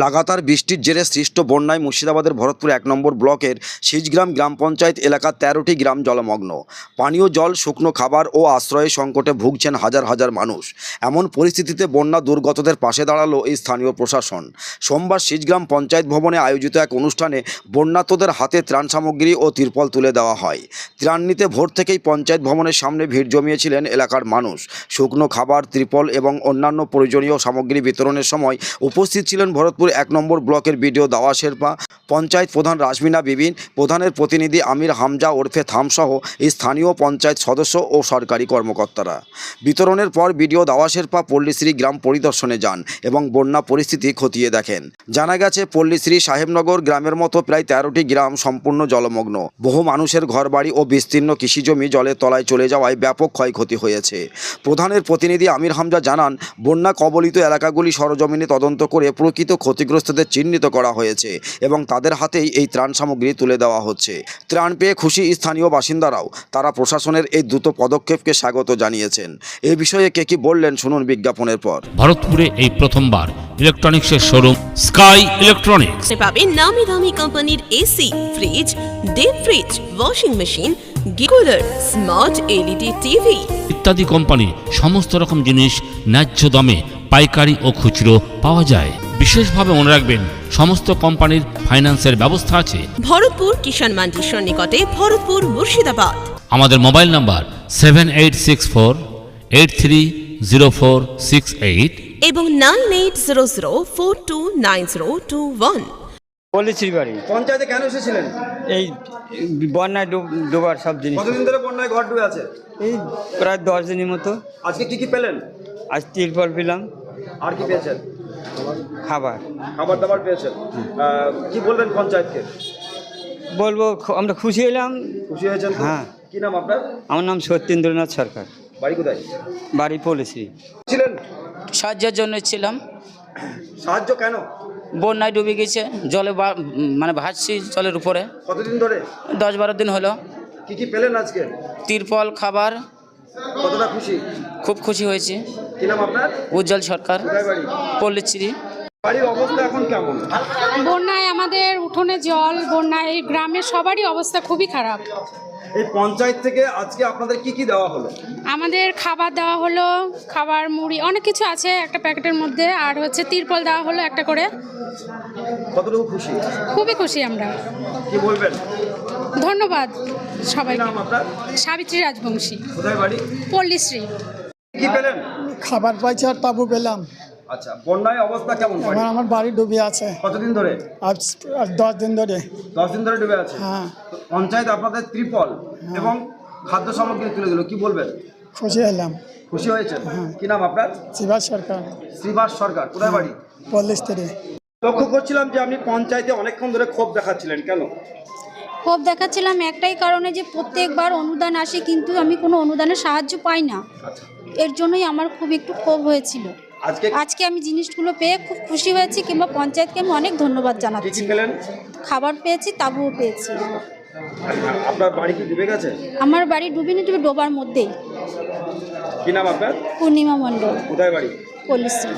লাগাতার বৃষ্টির জেরে সৃষ্ট বন্যায় মুর্শিদাবাদের ভরতপুর এক নম্বর ব্লকের সিজগ্রাম গ্রাম পঞ্চায়েত এলাকার তেরোটি গ্রাম জলমগ্ন। পানীয় জল, শুকনো খাবার ও আশ্রয়ের সংকটে ভুগছেন হাজার হাজার মানুষ। এমন পরিস্থিতিতে বন্যা দুর্গতদের পাশে দাঁড়াল এই স্থানীয় প্রশাসন। সোমবার সিজগ্রাম পঞ্চায়েত ভবনে আয়োজিত এক অনুষ্ঠানে বন্যাতদের হাতে ত্রাণ সামগ্রী ও তিরপল তুলে দেওয়া হয়। ত্রাণ নিতে ভোর থেকেই পঞ্চায়েত ভবনের সামনে ভিড় জমিয়েছিলেন এলাকার মানুষ। শুকনো খাবার, ত্রিপল এবং অন্যান্য প্রয়োজনীয় সামগ্রী বিতরণের সময় উপস্থিত ছিলেন ভরতপুর এক নম্বর ব্লকের বিডিও দাওয়া শেরপা, পঞ্চায়েত প্রধান রাজমিনা বিবিন, প্রধানের প্রতিনিধি আমির হামজা ওরফে থামসহ স্থানীয় পঞ্চায়েত সদস্য ও সরকারি কর্মকর্তারা। বিতরণের পর বিডিও দাওয়া শেরপা পল্লীশ্রী গ্রাম পরিদর্শনে যান এবং বন্যা পরিস্থিতি খতিয়ে দেখেন। জানা গেছে, পল্লীশ্রী সাহেবনগর গ্রামের মতো প্রায় তেরোটি গ্রাম সম্পূর্ণ জলমগ্ন। বহু মানুষের ঘরবাড়ি ও বিস্তীর্ণ কৃষিজমি জলের তলায় চলে যাওয়ায় ব্যাপক ক্ষয়ক্ষতি হয়েছে। প্রধানের প্রতিনিধি আমির হামজা জানান, বন্যা কবলিত এলাকাগুলি সরজমিনে তদন্ত করে প্রকৃত ক্ষতিগ্রস্তদের চিহ্নিত করা হয়েছে এবং তাদের হাতেই এই ত্রাণ সামগ্রী তুলে দেওয়া হচ্ছে। ত্রাণ পেয়ে খুশি স্থানীয় বাসিন্দারাও তারা প্রশাসনের এই দ্রুত পদক্ষেপকে স্বাগত জানিয়েছেন। এ বিষয়ে কে কি বললেন শুনুন বিজ্ঞাপনের পর। ভারতপুরে এই প্রথমবার ইলেকট্রনিক্সের শোরুম স্কাই ইলেকট্রনিক্স। পাবেন নামি দামি কোম্পানির AC fridge deep fridge washing machine cooler smart LED TV ইত্যাদি কোম্পানি সমস্ত রকম জিনিস ন্যায্য দামে পাইকারি ও খুচরো পাওয়া যায়। বিশেষভাবে মনে রাখবেন সমস্ত কোম্পানির ফাইন্যান্সের ব্যবস্থা আছে। ভরতপুর কিষাণ মান্ডির সন্নিকটে ভরতপুর মুর্শিদাবাদ। আমাদের mobile number seven eight six four eight three zero four six eight এবং nine eight zero zero four two nine zero two one Pallishree বাড়ি পঞ্চায়েতে কেন এসেছিলেন? এই বন্যায় ডুব ডোবার সব জিনিস। কতদিন ধরে বন্যায় ঘর ডুবে আছে? এই প্রায় দশ দিনের মতো। আজকে কি কি পেলেন? আজ তিরপল পেলাম। আর কি পেয়েছেন? খাবার। খাবার দাবার পেয়েছেন। কি বলবেন পঞ্চায়েতকে? বলব আমরা খুশি হলাম খুশি হয়েছেন হ্যাঁ। কি নাম আপনার? আমার নাম সত্যেন্দ্রনাথ সরকার। বাড়ি কোথায়? বাড়ি পল্লিশ্রী ছিলেন? সাহায্যের জন্য ছিলাম। সাহায্য কেন? বন্যায় ডুবে গেছে জলে বা- মানে ভাসছি জলের উপরে। কতদিন ধরে? দশ বারো দিন হলো। কি কি পেলেন আজকে? তিরপল খাবার। কতটা খুশি? খুব খুশি হয়েছি। উজ্জ্বল সরকার পল্লিশ্রী। বাড়ির অবস্থা এখন কেমন? বন্যায় আমাদের উঠোনে জল বন্যায় এই গ্রামের সবারই অবস্থা খুবই খারাপ। এই পঞ্চায়েত থেকে আজকে আপনাদের কি কি দেওয়া হলো? আমাদের খাবার দেওয়া হলো খাবার মুড়ি অনেক কিছু আছে একটা প্যাকেটের মধ্যে। আর হচ্ছে তিরপল দেওয়া হলো একটা করে। কতটুকু খুশি? খুবই খুশি আমরা। কি বলবেন? ধন্যবাদ আপনার? সাবিত্রী রাজবংশী। কোথায় বাড়ি? পল্লীশ্রী। কি পেলেন? খাবার পাইছি আর তাবু পেলাম। আচ্ছা বন্যায় অবস্থা কেমন? আমার বাড়ি ডুবে আছে। কতদিন ধরে? আজ আজ দশ দিন ধরে। দশ দিন ধরে ডুবে আছে? হ্যাঁ। পঞ্চায়েত আপনাদের ত্রিপল এবং খাদ্য সামগ্রী তুলে দিল কি বলবেন? খুশি হলাম। খুশি হয়েছে কি নাম আপনার? সরকার। শ্রীবাস সরকার কোথায় বাড়ি? লক্ষ্য করছিলাম যে আপনি পঞ্চায়েতে অনেকক্ষণ ধরে ক্ষোভ দেখাচ্ছিলেন কেন? ক্ষোভ দেখাচ্ছিলাম একটাই কারণে যে প্রত্যেকবার অনুদান আসে কিন্তু আমি কোনো অনুদানের সাহায্য পাই না। এর জন্যই আমার খুব একটু ক্ষোভ হয়েছিল। আজকে আজকে আমি জিনিসগুলো পেয়ে খুব খুশি হয়েছি কিংবা পঞ্চায়েতকে আমি অনেক ধন্যবাদ জানাচ্ছি। খাবার পেয়েছি তাবুও পেয়েছি। আপনার বাড়ি কি ডুবে গেছে? আমার বাড়ি ডুবিনি ডুবে ডোবার মধ্যেই। কি নাম আপনার? পূর্ণিমা মণ্ডল। কোথায় বাড়ি? পল্লীশ্রী।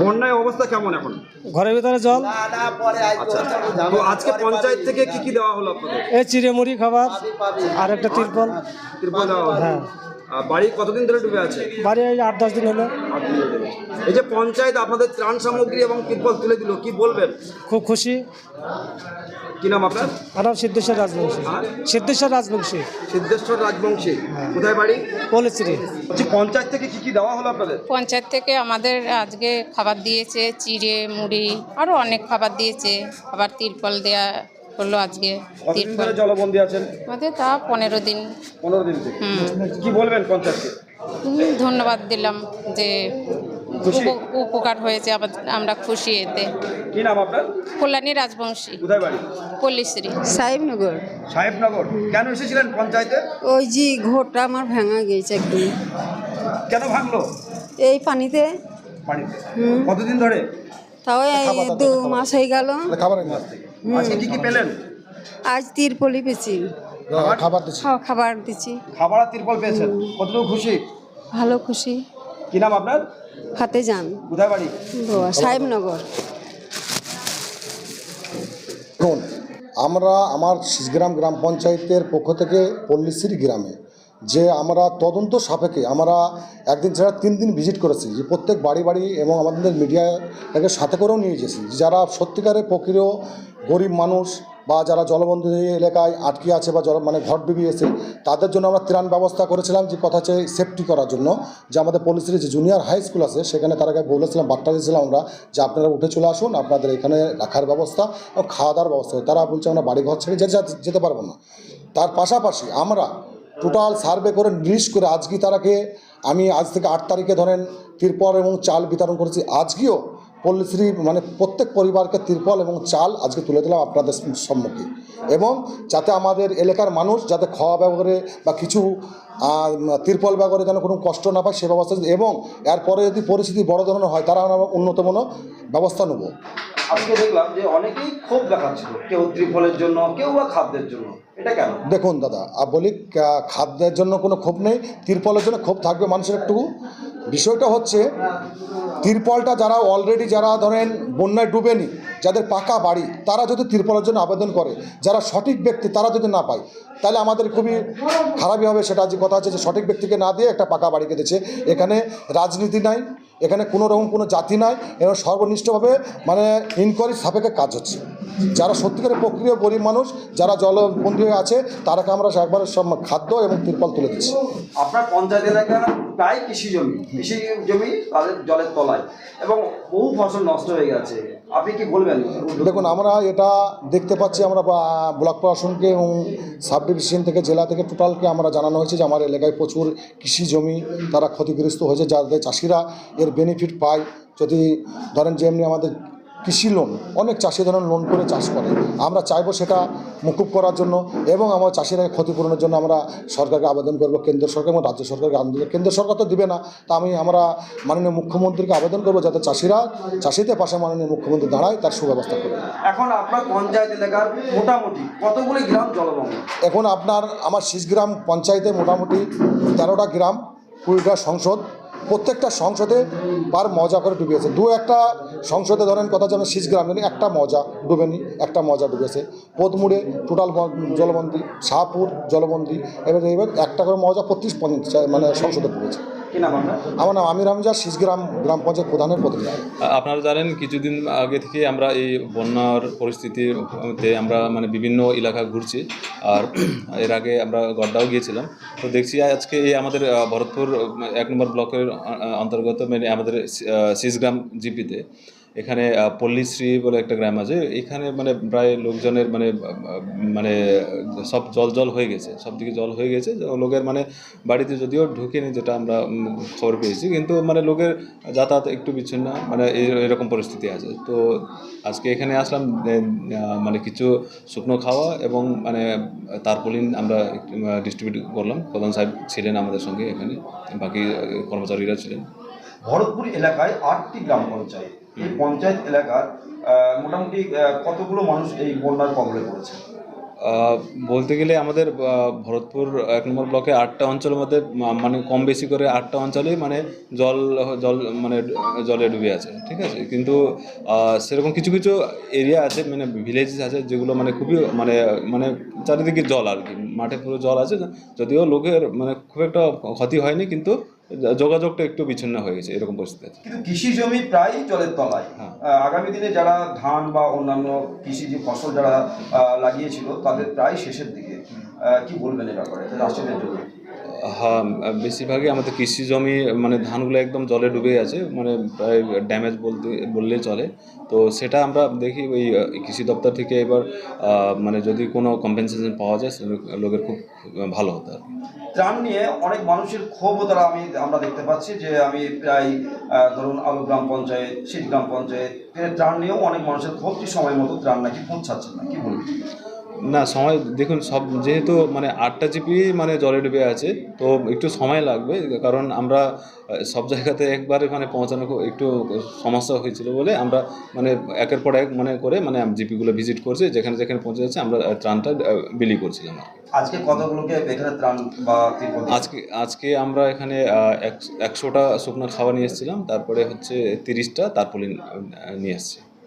বন্যায় অবস্থা কেমন এখন? ঘরের ভিতরে জল। আচ্ছা তো আজকে পঞ্চায়েত থেকে কি কি দেওয়া হলো আপনাদের? এই চিড়ে মুড়ি খাবার আর একটা তিরপল। ত্রিপল দেওয়া হ্যাঁ। বাড়ি কতদিন ধরে ডুবে আছে? বাড়ি এই আট দশ দিন হলো। এই যে পঞ্চায়েত আপনাদের ত্রাণ সামগ্রী এবং ত্রিপল তুলে দিল কি বলবেন? খুব খুশি। কি নাম আপনার? সিদ্ধেশ্বর রাজবংশী। আর? সিদ্ধেশ্বর রাজবংশী। সিদ্ধেশ্বর রাজবংশী। কোথায় বাড়ি? পল্লিশ্রী পঞ্চায়েত থেকে কি কি দেওয়া হলো আপনাদের? পঞ্চায়েত থেকে আমাদের আজকে খাবার দিয়েছে চিড়ে মুড়ি আরও অনেক খাবার দিয়েছে। আবার তিরপল দেয়া হলো আজকে কতদিন ধরে জলবন্দি আছেন? আমাদের তা পনেরো দিন। পনেরো দিন থেকে। কি বলবেন পঞ্চায়েতকে? ধন্যবাদ দিলাম যে উপকার হয়েছে আবার আমরা খুশি এতে। কি নাম আপনার? কল্যাণী রাজবংশী। পল্লীশ্রী। সাহেবনগর। সাহেবনগর। কেন এসেছিলেন পঞ্চায়েতে? ওই যে ঘরটা আমার ভাঙা গেছে একদম। কেন ভাঙলো? এই পানিতে। পানিতে। কতদিন ধরে? তাও এই দু মাস হয়ে গেল। আজকে আচ্ছা, কি কি পেলেন? আজ তিরপলি পেয়েছি। খাবার দিচ্ছি। খাবার দিচ্ছি। খাবার তিরপল পেয়েছেন? কতটুকু খুশি? ভালো খুশি। কি নাম আপনার? হাতে যান কোথায় বাড়ি? সাহেবনগর। আমরা আমার গ্রাম গ্রাম পঞ্চায়েতের পক্ষ থেকে পল্লীশ্রী গ্রামে যে আমরা তদন্ত সাপেক্ষে, আমরা একদিন ছাড়া তিন দিন ভিজিট করেছি, যে প্রত্যেক বাড়ি বাড়ি এবং আমাদের মিডিয়াটাকে সাথে করেও নিয়ে গেছি। যারা সত্যিকারের প্রক্রিয় গরিব মানুষ বা যারা জলবন্দী এলাকায় আটকে আছে বা জল মানে ঘর ডুবিয়েছে তাদের জন্য আমরা ত্রাণ ব্যবস্থা করেছিলাম, যে কথা হচ্ছে সেফটি করার জন্য। যে আমাদের পলিসির যে জুনিয়র হাই স্কুল আছে, সেখানে তারাকে বলেছিলাম, বার্তা দিয়েছিলাম আমরা, যে আপনারা উঠে চলে আসুন, আপনাদের এখানে রাখার ব্যবস্থা এবং খাওয়া দাওয়ার ব্যবস্থা। তারা বলছে আমরা বাড়ি ঘর ছেড়ে যেতে পারব না। তার পাশাপাশি আমরা টোটাল সার্ভে করে লিস্ট করে আজকে তারাকে আমি আজ থেকে আট তারিখে ধরেন তিরপল এবং চাল বিতরণ করেছি। আজকেও পল্লীশ্রী মানে প্রত্যেক পরিবারকে তিরপল এবং চাল আজকে তুলে দিলাম আপনাদের সম্মুখে। এবং যাতে আমাদের এলাকার মানুষ যাতে খাওয়া ব্যবহারে বা কিছু তিরপল ব্যবহারে যেন কোনো কষ্ট না পায় সে ব্যবস্থা এবং এরপরে যদি পরিস্থিতি বড় ধরনের হয় তারা আমরা উন্নতমন ব্যবস্থা নেব। আজকে দেখলাম যে অনেকেই ক্ষোভ দেখাচ্ছিল, কেউ ত্রিফলের জন্য, কেউ বা খাদ্যের জন্য। দেখুন দাদা বলি খাদ্যের জন্য কোনো ক্ষোভ নেই, তিরপলের জন্য ক্ষোভ থাকবে মানুষের একটু। বিষয়টা হচ্ছে, তিরপলটা যারা অলরেডি যারা ধরেন বন্যায় ডুবেনি যাদের পাকা বাড়ি, তারা যদি তিরপলের জন্য আবেদন করে, যারা সঠিক ব্যক্তি, তারা যদি না পায়, তাহলে আমাদের খুবই খারাপই হবে। সেটা যে কথা আছে যে সঠিক ব্যক্তিকে না দিয়ে একটা পাকা বাড়িকে দিচ্ছে এখানে রাজনীতি নাই, এখানে কোনো রকম কোনো জাতি নাই, এবং সর্বনিষ্ঠভাবে মানে ইনকোয়ারি সাপেক্ষে কাজ হচ্ছে। যারা সত্যিকারের প্রক্রিয়া গরিব মানুষ, যারা জলবন্দী হয়ে আছে, তারাকে আমরা একবারে সব খাদ্য এবং তিরপল তুলে দিচ্ছি। আপনার পঞ্চায়েত এলাকা প্রায় কৃষি জমি কৃষি জমি তাদের জলের তলায়, এবং বহু ফসল নষ্ট হয়ে গেছে। আপনি কি বলবেন? দেখুন, আমরা এটা দেখতে পাচ্ছি, আমরা ব্লক প্রশাসনকে এবং সাব ডিভিশন থেকে, জেলা থেকে, টোটালকে আমরা জানানো হয়েছে যে আমার এলাকায় প্রচুর কৃষি জমি তারা ক্ষতিগ্রস্ত হয়েছে, যাদের চাষিরা এর বেনিফিট পায়। যদি ধরেন যে এমনি আমাদের কৃষি লোন অনেক চাষি ধরেন লোন করে চাষ করে। আমরা চাইব সেটা মুকুব করার জন্য এবং আমার চাষিরা ক্ষতিপূরণের জন্য আমরা সরকারকে আবেদন করব কেন্দ্র সরকার এবং রাজ্য সরকারকে আবেদন কেন্দ্র সরকার তো দিবে না তা আমি আমরা মাননীয় মুখ্যমন্ত্রীকে আবেদন করব যাতে চাষিরা চাষিদের পাশে মাননীয় মুখ্যমন্ত্রী দাঁড়ায় তার সুব্যবস্থা করে এখন আপনার পঞ্চায়েত এলাকার মোটামুটি কতগুলি গ্রাম জলমগ্ন এখন আপনার আমার শীষগ্রাম পঞ্চায়েতে মোটামুটি তেরোটা গ্রাম কুড়িটা সংসদ প্রত্যেকটা সংসদে বার মজা করে ডুবিয়েছে। দু একটা সংসদে ধরেন কথা যেমন শীষগ্রাম জানি, একটা মজা ডুবেনি, একটা মজা ডুবেছে। পদমুড়ে, টোটাল জলবন্দি, শাহপুর, জলবন্দি, এবার এবার একটা করে মজা পঞ্চায়েত মানে সংসদে ডুবেছে। আমার নাম আমির হামজা শিসগ্রাম গ্রাম পঞ্চায়েত প্রধানের প্রতিনিধি। আপনারা জানেন কিছুদিন আগে থেকে আমরা এই বন্যার পরিস্থিতিতে আমরা মানে বিভিন্ন এলাকা ঘুরছি আর এর আগে আমরা গড্ডাও গিয়েছিলাম। তো দেখছি আজকে এই আমাদের ভরতপুর এক নম্বর ব্লকের অন্তর্গত মানে আমাদের সিসগ্রাম জিপিতে। এখানে পল্লীশ্রী বলে একটা গ্রাম আছে, এখানে মানে প্রায় লোকজনের মানে মানে সব জল জল হয়ে গেছে, সব দিকে জল হয়ে গেছে লোকের মানে বাড়িতে যদিও ঢুকেনি, যেটা আমরা খবর পেয়েছি, কিন্তু মানে লোকের যাতায়াত একটু বিচ্ছিন্ন মানে এরকম পরিস্থিতি আছে। তো আজকে এখানে আসলাম মানে কিছু শুকনো খাওয়া এবং মানে তারপলিন আমরা ডিস্ট্রিবিউট করলাম। প্রধান সাহেব ছিলেন আমাদের সঙ্গে এখানে, বাকি কর্মচারীরা ছিলেন। ভরতপুর এলাকায় আটটি গ্রাম পঞ্চায়েত এই পঞ্চায়েত এলাকার মোটামুটি কতগুলো মানুষ এই বন্যার কবলে পড়েছে? বলতে গেলে আমাদের ভরতপুর এক নম্বর ব্লকে আটটা অঞ্চলের মধ্যে মানে কম বেশি করে আটটা অঞ্চলেই মানে জল জল মানে জলে ডুবে আছে, ঠিক আছে? কিন্তু সেরকম কিছু কিছু এরিয়া আছে মানে ভিলেজেস আছে, যেগুলো মানে খুবই মানে মানে চারিদিকে জল আর কি। মাঠে পুরো জল আছে, যদিও লোকের মানে খুব একটা ক্ষতি হয়নি, কিন্তু যোগাযোগটা একটু বিচ্ছিন্ন হয়ে গেছে এরকম পরিস্থিতি আছে। কিন্তু কৃষি জমি প্রায় জলের তলায়। হ্যাঁ। আগামী দিনে যারা ধান বা অন্যান্য কৃষি যে ফসল যারা আহ, লাগিয়েছিল তাদের প্রায় শেষের দিকে আহ, কি বলবেন এ ব্যাপারে? রাষ্ট্রের জন্য হ্যাঁ বেশিরভাগই আমাদের কৃষি জমি মানে ধানগুলো একদম জলে ডুবে আছে মানে প্রায় ড্যামেজ বলতে, বললেই চলে। তো সেটা আমরা দেখি ওই কৃষি দপ্তর থেকে এবার মানে যদি কোনো কম্পেনসেশন পাওয়া যায় লোকের খুব ভালো হতো আর ত্রাণ নিয়ে অনেক মানুষের ক্ষোভও তারা আমি, আমরা দেখতে পাচ্ছি যে আমি প্রায় ধরুন আলু গ্রাম পঞ্চায়েত শীত গ্রাম পঞ্চায়েত ত্রাণ নিয়েও অনেক মানুষের ক্ষোভ সময় মতো ত্রাণ নাকি পৌঁছাচ্ছে না, কি বলবেন? না সময় দেখুন সব যেহেতু মানে আটটা জিপি মানে জলে ডুবে আছে তো একটু সময় লাগবে কারণ আমরা সব জায়গাতে একবারে মানে পৌঁছানো একটু সমস্যা হয়েছিল বলে আমরা মানে একের পর এক মানে করে মানে জিপিগুলো ভিজিট করছি যেখানে যেখানে পৌঁছে যাচ্ছে আমরা ত্রাণটা বিলি করছিলাম আর আজকে কতগুলোকে এখানে ত্রাণ বা আজকে আজকে আমরা এখানে একশোটা শুকনো খাবার নিয়ে এসেছিলাম তারপরে হচ্ছে তিরিশটা তারপরে নিয়ে এসেছি।